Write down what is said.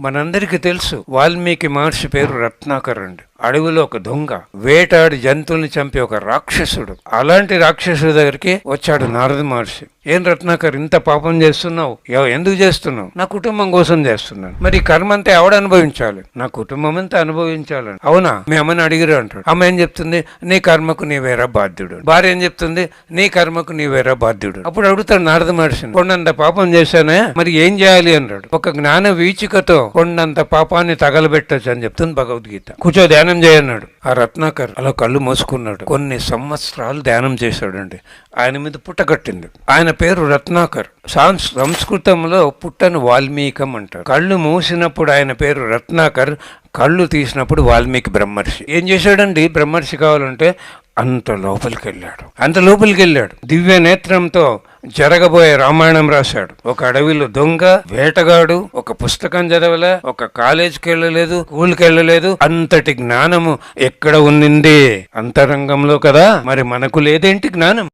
మనందరికీ తెలుసు వాల్మీకి మహర్షి పేరు రత్నాకర్ అండి. అడవిలో ఒక దొంగ వేటాడి జంతువుల్ని చంపే ఒక రాక్షసుడు. అలాంటి రాక్షసుడి దగ్గరికి వచ్చాడు నారద మహర్షి. ఏం రత్నాకర్ ఇంత పాపం చేస్తున్నావు? ఎందుకు చేస్తున్నావు? నా కుటుంబం కోసం చేస్తున్నాను. మరి కర్మ అంతా ఎవడ అనుభవించాలి? నా కుటుంబం అంతా అనుభవించాలని. అవునా? మీ అమ్మని అడిగిరు అంటాడు. అమ్మ ఏం చెప్తుంది? నీ కర్మకు నీవేరా బాధ్యుడు. భార్య ఏం చెప్తుంది? నీ కర్మకు నీవేరా బాధ్యుడు. అప్పుడు అడుగుతాడు నారద మహర్షిని. కొండంత పాపం చేశానే మరి ఏం చేయాలి? అన్నాడు ఒక జ్ఞాన వీచికతో కొండంత పాపాన్ని తగలబెట్టచ్చు అని చెప్తుంది భగవద్గీత. కూర్చో ధ్యానం చేయన్నాడు ఆ రత్నాకర్ అలా కళ్ళు మూసుకున్నాడు. కొన్ని సంవత్సరాలు ధ్యానం చేశాడండి. ఆయన మీద పుట్టగట్టింది ఆయన పేరు రత్నాకర్. సాంస్ సంస్కృతంలో పుట్టను వాల్మీకం అంటారు. కళ్ళు మూసినప్పుడు ఆయన పేరు రత్నాకర్ కళ్ళు తీసినప్పుడు వాల్మీకి బ్రహ్మర్షి. ఏం చేశాడండి? బ్రహ్మర్షి కావాలంటే అంత లోపలికి వెళ్ళాడు అంత లోపలికి వెళ్ళాడు దివ్య నేత్రంతో జరగబోయే రామాయణం రాశాడు. ఒక అడవిలో దొంగ వేటగాడు ఒక పుస్తకం చదవలే ఒక కాలేజీకి వెళ్ళలేదు స్కూల్కి వెళ్ళలేదు అంతటి జ్ఞానము ఎక్కడ ఉండింది అంతరంగంలో కదా? మరి మనకు లేదేంటి జ్ఞానం?